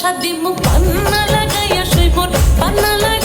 সাইয়া মুখ পান্না লাগাইয়া শুইব পান্না লাগাইয়া